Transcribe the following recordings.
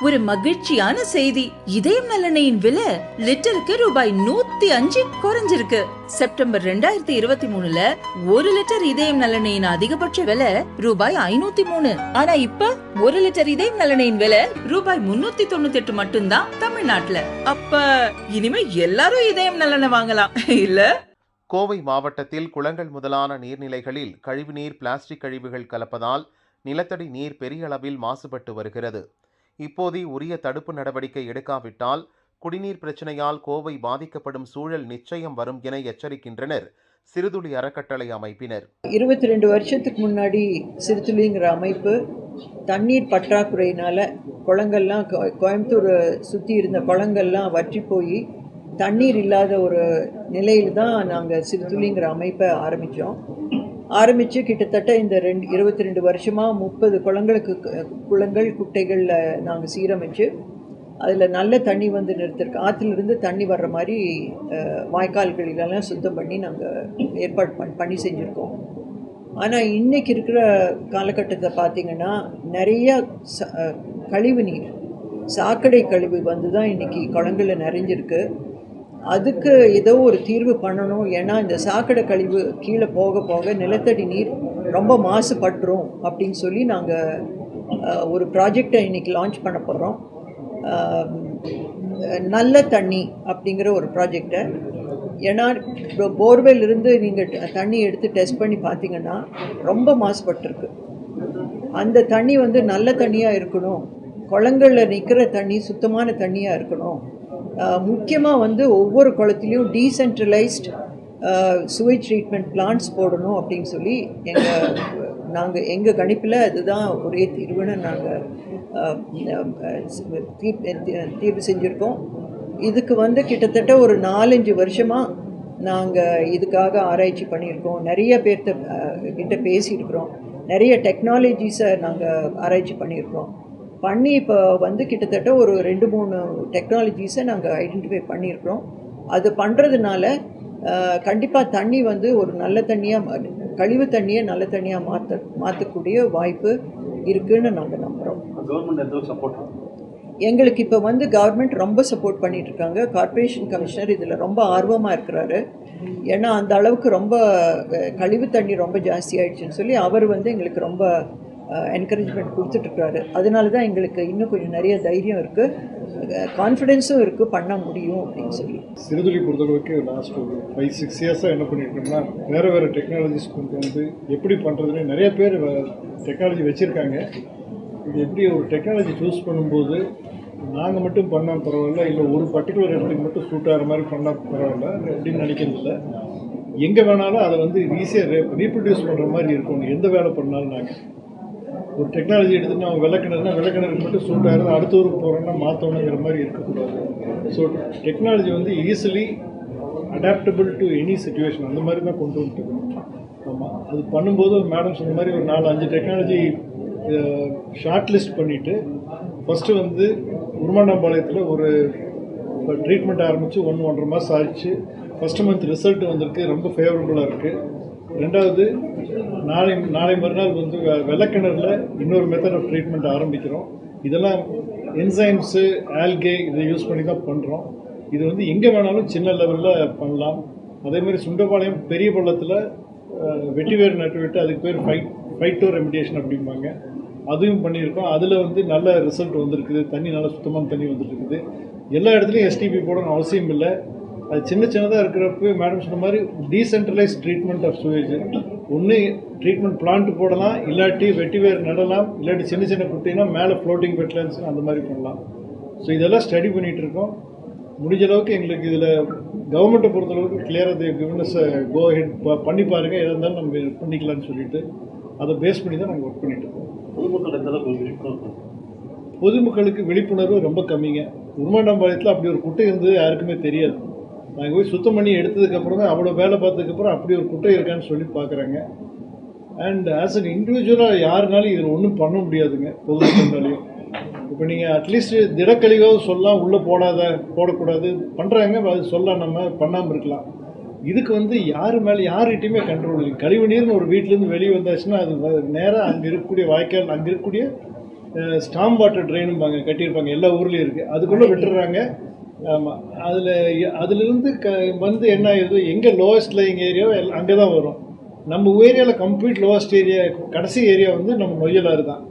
ஒரு மகிழ்ச்சியான செய்தி. இதயம் நலனையின் விலை லிட்டருக்கு ரூபாய் நூத்தி அஞ்சு குறைஞ்சிருக்கு. செப்டம்பர் ரெண்டாயிரத்தி இருபத்தி மூணுல ஒரு லிட்டர் இதயம் நலனையின் அதிகபட்ச விலை ரூபாய் ஐநூத்தி மூணு. ஆனா இப்ப ஒரு லிட்டர் இதயம் நலனையின் விலை ரூபாய் முன்னூத்தி தொண்ணூத்தி எட்டு மட்டும்தான் தமிழ்நாட்டுல. அப்ப இனிமே எல்லாரும் இதயம் நலனை வாங்கலாம். இல்ல? கோவை மாவட்டத்தில் குளங்கள் முதலான நீர்நிலைகளில் கழிவுநீர் பிளாஸ்டிக் கழிவுகள் கலப்பதால் நிலத்தடி நீர் பெரிய அளவில் மாசுபட்டு வருகிறது. இப்போதே உரிய தடுப்பு நடவடிக்கை எடுக்காவிட்டால் குடிநீர் பிரச்சனையால் கோவை பாதிக்கப்படும் சூழல் நிச்சயம் வரும் என எச்சரிக்கின்றனர். சிறுதுளி அறக்கட்டளை அமைப்பினர். இருபத்தி ரெண்டு வருஷத்துக்கு முன்னாடி சிறுதுளிங்கிற அமைப்பு தண்ணீர் பற்றாக்குறையினால குளங்கள்லாம் கோ- கோயம்புத்தூர் சுற்றி இருந்த குளங்கள்லாம் வற்றி போய் தண்ணீர் இல்லாத ஒரு நிலையில் தான் நாங்கள் சிறுதுளிங்கிற அமைப்பை ஆரம்பித்தோம் ஆரம்பித்து கிட்டத்தட்ட இந்த ரெண்டு இருபத்தி ரெண்டு வருஷமாக முப்பது குளங்களுக்கு குளங்கள் குட்டைகளில் நாங்கள் சீரமைச்சு அதில் நல்ல தண்ணி வந்து நிறுத்திருக்கு ஆற்றுலேருந்து தண்ணி வர்ற மாதிரி அஹ், வாய்க்கால்களிலெல்லாம் சுத்தம் பண்ணி நாங்கள் ஏற்பாடு பண் பண்ணி செஞ்சுருக்கோம். ஆனால் இன்னைக்கு இருக்கிற காலகட்டத்தை பார்த்திங்கன்னா நிறைய ச கழிவு நீர் சாக்கடை கழிவு வந்து தான் இன்றைக்கி குளங்களில் நிறைஞ்சிருக்கு. அதுக்கு ஏதோ ஒரு தீர்வு பண்ணணும். ஏன்னா இந்த சாக்கடை கழிவு கீழே போக போக நிலத்தடி நீர் ரொம்ப மாசுபட்டுரும் அப்படின்னு சொல்லி நாங்கள் ஒரு ப்ராஜெக்டை இன்னைக்கு லான்ச் பண்ண போகிறோம் நல்ல தண்ணி அப்படிங்கிற ஒரு ப்ராஜெக்டை ஏன்னா இப்போ போர்வெல் இருந்து நீங்கள் தண்ணி எடுத்து டெஸ்ட் பண்ணி பார்த்தீங்கன்னா ரொம்ப மாசுபட்டிருக்கு. அந்த தண்ணி வந்து நல்ல தண்ணியாக இருக்கணும். குளங்களில் நிற்கிற தண்ணி சுத்தமான தண்ணியாக இருக்கணும். முக்கியமாக வந்து ஒவ்வொரு குளத்துலேயும் டீசென்ட்ரலைஸ்ட் சுவை ட்ரீட்மெண்ட் பிளான்ட்ஸ் போடணும் அப்படின்னு சொல்லி எங்கள் நாங்கள் எங்கள் கணிப்பில் அதுதான் ஒரே தீர்வுன்னு நாங்கள் தீர்வு செஞ்சுருக்கோம். இதுக்கு வந்து கிட்டத்தட்ட ஒரு நாலஞ்சு வருஷமாக நாங்கள் இதுக்காக ஆராய்ச்சி பண்ணியிருக்கோம். நிறைய பேர்த்த கிட்ட பேசியிருக்கிறோம். நிறைய டெக்னாலஜிஸை நாங்கள் ஆராய்ச்சி பண்ணியிருக்கோம். பண்ணி இப்போ வந்து கிட்டத்தட்ட ஒரு ரெண்டு மூணு டெக்னாலஜிஸை நாங்கள் ஐடென்டிஃபை பண்ணியிருக்கிறோம். அது பண்ணுறதுனால கண்டிப்பாக தண்ணி வந்து ஒரு நல்ல தண்ணியாக கழிவு தண்ணியை நல்ல தண்ணியாக மாற்ற மாற்றக்கூடிய வாய்ப்பு இருக்குன்னு நாங்கள் நம்புகிறோம் கவர்மெண்ட் எந்த சப்போர்ட் எங்களுக்கு இப்போ வந்து கவர்மெண்ட் ரொம்ப சப்போர்ட் பண்ணிட்டு இருக்காங்க கார்ப்பரேஷன் கமிஷனர் இதில் ரொம்ப ஆர்வமாக இருக்கிறாரு. ஏன்னா அந்த அளவுக்கு ரொம்ப கழிவு தண்ணி ரொம்ப ஜாஸ்தி ஆயிடுச்சுன்னு சொல்லி அவர் வந்து எங்களுக்கு ரொம்ப என்கரேஜ்மெண்ட் கொடுத்துட்ருக்காரு அதனால தான் எங்களுக்கு இன்னும் கொஞ்சம் நிறைய தைரியம் இருக்குது கான்ஃபிடென்ஸும் இருக்குது பண்ண முடியும் அப்படின்னு சொல்லி. சிறுதுளி பொறுத்தளவுக்கு லாஸ்ட் ஒரு ஃபைவ் சிக்ஸ் இயர்ஸாக என்ன பண்ணியிருக்கோம்னா வேறு வேறு டெக்னாலஜிஸ் கொண்டு வந்து எப்படி பண்ணுறதுன்னு நிறைய பேர் டெக்னாலஜி வச்சுருக்காங்க. இது எப்படி ஒரு டெக்னாலஜி சூஸ் பண்ணும்போது நாங்கள் மட்டும் பண்ணால் பரவாயில்ல இல்லை ஒரு பர்டிகுலர் இடத்துக்கு மட்டும் சூட் ஆகிற மாதிரி பண்ணால் பரவாயில்ல அப்படின்னு நினைக்கிறதில்ல எங்கே வேணாலும் அதை வந்து ஈஸியாக ரீப்ரொடியூஸ் பண்ணுற மாதிரி இருக்கணும். எந்த வேலை பண்ணாலும் நாங்கள் ஒரு டெக்னாலஜி எடுத்துட்டு நம்ம விளக்கினதுனா விளக்கினதுக்கு மட்டும் சூட் அடுத்த ஊருக்கு போகிறோம்னா மாற்றணுங்கிற மாதிரி இருக்கக்கூடாது. ஸோ டெக்னாலஜி வந்து easily adaptable to any situation அந்த மாதிரி தான் கொண்டு வந்துட்டு ஆமாம் அது பண்ணும்போது மேடம் சொன்ன மாதிரி ஒரு நாலு அஞ்சு டெக்னாலஜி ஷார்ட் லிஸ்ட் பண்ணிவிட்டு ஃபஸ்ட்டு வந்து உருமாண்டாம்பாளையத்தில் ஒரு ட்ரீட்மெண்ட் ஆரம்பித்து ஒன்று ஒன்றரை மாதம் ஆயிடுச்சு. ஃபஸ்ட்டு மந்த் ரிசல்ட் வந்திருக்கு. ரொம்ப ஃபேவரபுளாக இருக்குது ரெண்டாவது நாளை நாளை மறுநாள் வந்து வெ- வெள்ளக்கிணறுல இன்னொரு மெத்தட் ஆஃப் ட்ரீட்மெண்ட் ஆரம்பிக்கிறோம். இதெல்லாம் என்சைம்ஸு ஆல்கே இதை யூஸ் பண்ணி தான் பண்ணுறோம் இது வந்து எங்கே வேணாலும் சின்ன லெவலில் பண்ணலாம். அதேமாதிரி சுண்டபாளையம் பெரிய பள்ளத்தில் வெட்டிவேர் நட்டு விட்டு அதுக்கு பேர் ஃபைட் ஃபைட்டோ ரெமிடியேஷன் அப்படிம்பாங்க. அதுவும் பண்ணியிருக்கோம். அதில் வந்து நல்ல ரிசல்ட் வந்திருக்குது. தண்ணி நல்லா சுத்தமான தண்ணி வந்துருக்குது. எல்லா இடத்துலையும் எஸ்டிபி போடணும் அவசியம் இல்லை. அது சின்ன சின்னதாக இருக்கிறப்ப மேடம் சொன்ன மாதிரி டீசென்ட்ரலைஸ் ட்ரீட்மெண்ட் ஆஃப் சுவேஜ் ஒன்று ட்ரீட்மெண்ட் பிளான்ட் போடலாம் இல்லாட்டி வெட்டிவேர் நடலாம் இல்லாட்டி சின்ன சின்ன குட்டினா மேலே ஃப்ளோட்டிங் வெட்லன்ஸ் அந்த மாதிரி பண்ணலாம் ஸோ இதெல்லாம் ஸ்டடி பண்ணிகிட்டு இருக்கோம். முடிஞ்ச அளவுக்கு எங்களுக்கு இதில் கவர்மெண்ட்டை பொறுத்தளவுக்கு கிளியராக கிவனஸ் கோ ஹெட் பண்ணி பாருங்கள் எதாக இருந்தாலும் நம்ம இது பண்ணிக்கலாம்னு சொல்லிட்டு அதை பேஸ் பண்ணி தான் நாங்கள் ஒர்க் பண்ணிட்டு இருக்கோம். பொதுமக்கள் எந்த அளவுக்கு விழிப்புணர்வு பொதுமக்களுக்கு விழிப்புணர்வு ரொம்ப கம்மிங்க. உருமாண்டாம்பாளையத்தில் அப்படி ஒரு குட்டை இருந்தது யாருக்குமே தெரியாது. நாங்கள் போய் சுத்தம் பண்ணி எடுத்ததுக்கப்புறம் தான் அவ்வளோ வேலை பார்த்ததுக்கப்புறம் அப்படி ஒரு குட்டை இருக்கான்னு சொல்லி பார்க்குறாங்க. அண்ட் ஆஸ் அன் இண்டிவிஜுவலாக யாருனாலும் இதில் ஒன்றும் பண்ண முடியாதுங்க பொதுமக்கள்னாலையும் இப்போ நீங்கள் அட்லீஸ்ட் திடக்கழிவாக சொல்லலாம் உள்ளே போடாத போடக்கூடாது. பண்ணுறாங்க அது சொல்லலாம் நம்ம பண்ணாமல் இருக்கலாம். இதுக்கு வந்து யார் மேலே யார்கிட்டையுமே கண்ட்ரோல் இல்லை. கழிவு நீர்னு ஒரு வீட்டிலேருந்து வெளியே வந்தாச்சுன்னா அது நேராக அங்கே இருக்கக்கூடிய வாய்க்கால் அங்கே இருக்கக்கூடிய ஸ்டாம் வாட்டர் ட்ரெயினும்பாங்க கட்டியிருப்பாங்க எல்லா ஊர்லேயும் இருக்குது அதுக்குள்ளே விட்டுறாங்க. ஆமாம் அதில் அதுலேருந்து க வந்து என்ன ஆயிடுது எங்கே லோவஸ்ட் லைங் ஏரியாவோ அங்கே தான் வரும். நம்ம ஏரியாவில் கம்ப்ளீட் லோவஸ்ட் ஏரியா கடைசி ஏரியா வந்து நம்ம நொய்யலாறு தான்.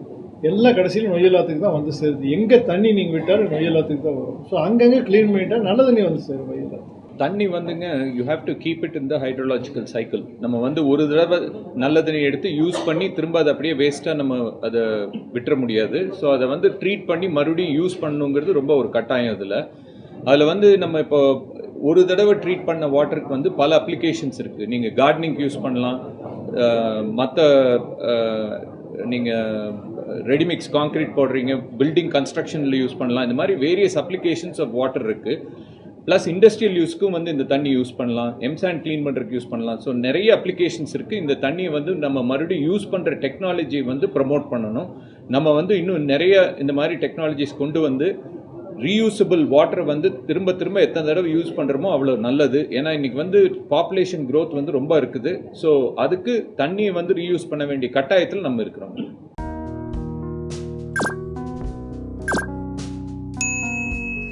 எல்லா கடைசியிலும் நொய்யலாத்துக்கு தான் வந்து சேருது. எங்கே தண்ணி நீங்கள் விட்டாலும் நொய்யலாத்துக்கு தான் வரும். ஸோ அங்கங்கே க்ளீன் பண்ணிட்டால் நல்ல தண்ணி வந்து சேரும் நொய்யலாத்து தண்ணி வந்துங்க you have to keep it in the hydrological cycle நம்ம வந்து ஒரு தடவை நல்ல தண்ணி எடுத்து யூஸ் பண்ணி திரும்ப அதை அப்படியே வேஸ்ட்டாக நம்ம அதை விட்டுற முடியாது. ஸோ அதை வந்து ட்ரீட் பண்ணி மறுபடியும் யூஸ் பண்ணணுங்கிறது ரொம்ப ஒரு கட்டாயம் இதில் அதில் வந்து நம்ம இப்போ ஒரு தடவை ட்ரீட் பண்ண வாட்டருக்கு வந்து பல அப்ளிகேஷன்ஸ் இருக்குது நீங்கள் கார்டனிங்க்கு யூஸ் பண்ணலாம். மற்ற நீங்கள் ரெடிமிக்ஸ் கான்க்ரீட் போடுறீங்க பில்டிங் கன்ஸ்ட்ரக்ஷனில் யூஸ் பண்ணலாம். இந்த மாதிரி வேரியஸ் அப்ளிகேஷன்ஸ் ஆஃப் வாட்டர் இருக்குது ப்ளஸ் இண்டஸ்ட்ரியல் யூஸ்க்கும் வந்து இந்த தண்ணி யூஸ் பண்ணலாம். எம்சாண்ட் க்ளீன் பண்ணுறதுக்கு யூஸ் பண்ணலாம். ஸோ நிறைய அப்ளிகேஷன்ஸ் இருக்குது இந்த தண்ணியை வந்து நம்ம மறுபடியும் யூஸ் பண்ணுற டெக்னாலஜி வந்து ப்ரமோட் பண்ணணும். நம்ம வந்து இன்னும் நிறைய இந்த மாதிரி டெக்னாலஜிஸ் கொண்டு வந்து ரீயூசபிள் வாட்டரை வந்து திரும்ப திரும்ப எத்தனை தடவை யூஸ் பண்ணுறோமோ அவ்வளோ நல்லது. ஏன்னா இன்னைக்கு வந்து பாப்புலேஷன் க்ரோத் வந்து ரொம்ப இருக்குது. ஸோ அதுக்கு தண்ணியை வந்து ரீயூஸ் பண்ண வேண்டிய கட்டாயத்தில் நம்ம இருக்கிறோம்.